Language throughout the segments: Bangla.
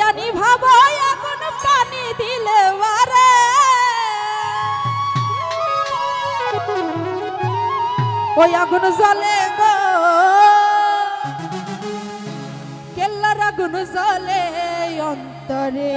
জানি ভাব এখন পানি দিলে বারে ওই আগুন জলে গো। কেল্লার আগুন জলে অন্তরে।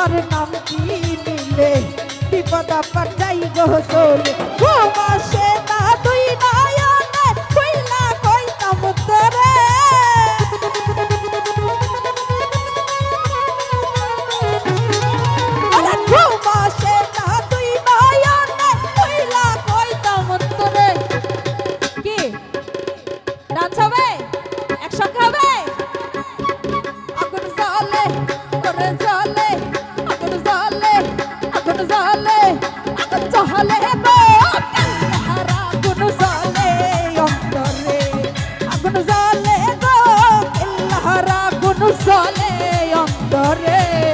তোমার নাম কি নিলে? বিপদ পাঠাই গো সোলে। গো মাসে না তুই নাই। জলে অন্তরে।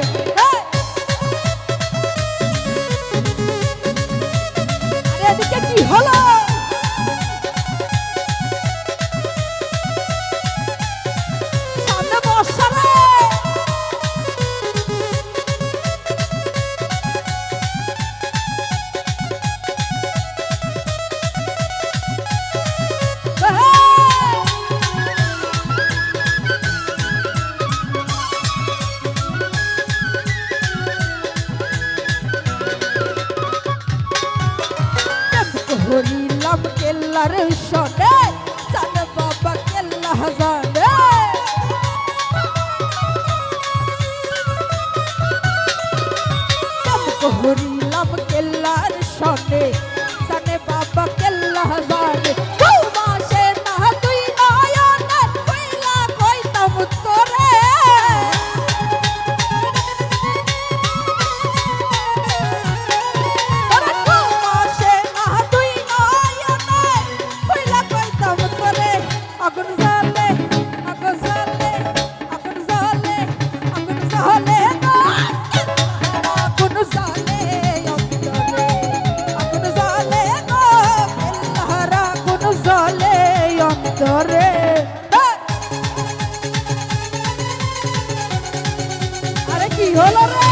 জলে অন্তরে। আরে কি হলো রে?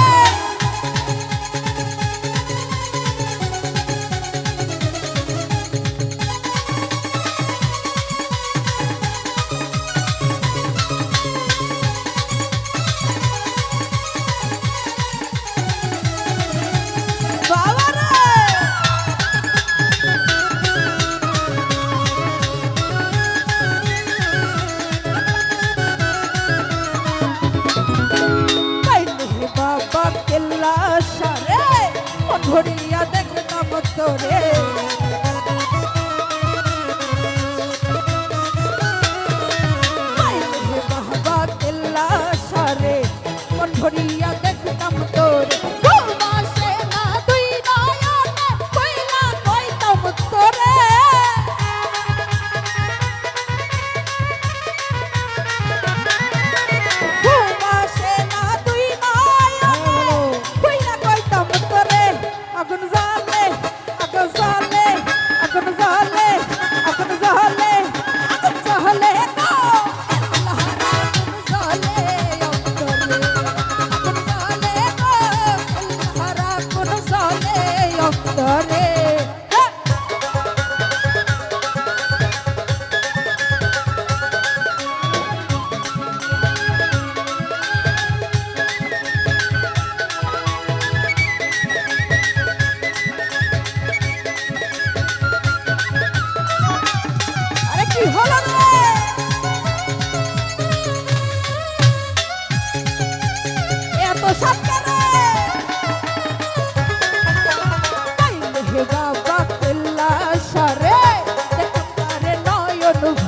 ঘুরিয়া দেখলাম তোরে অন্তরে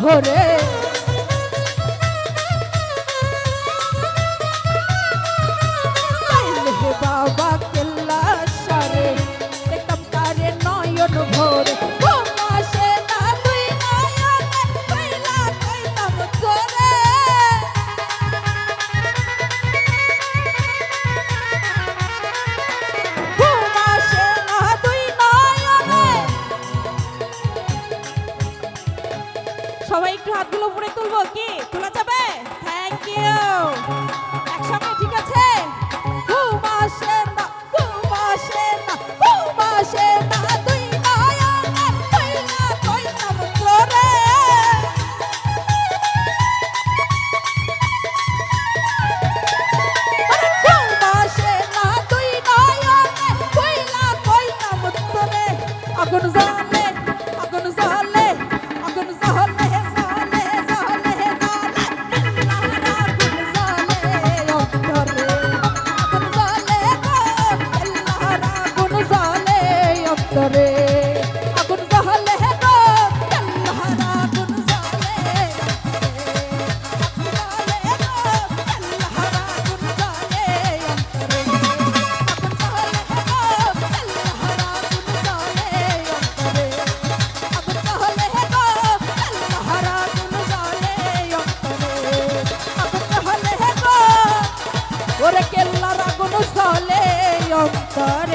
mejor, ¿eh?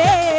Yeah.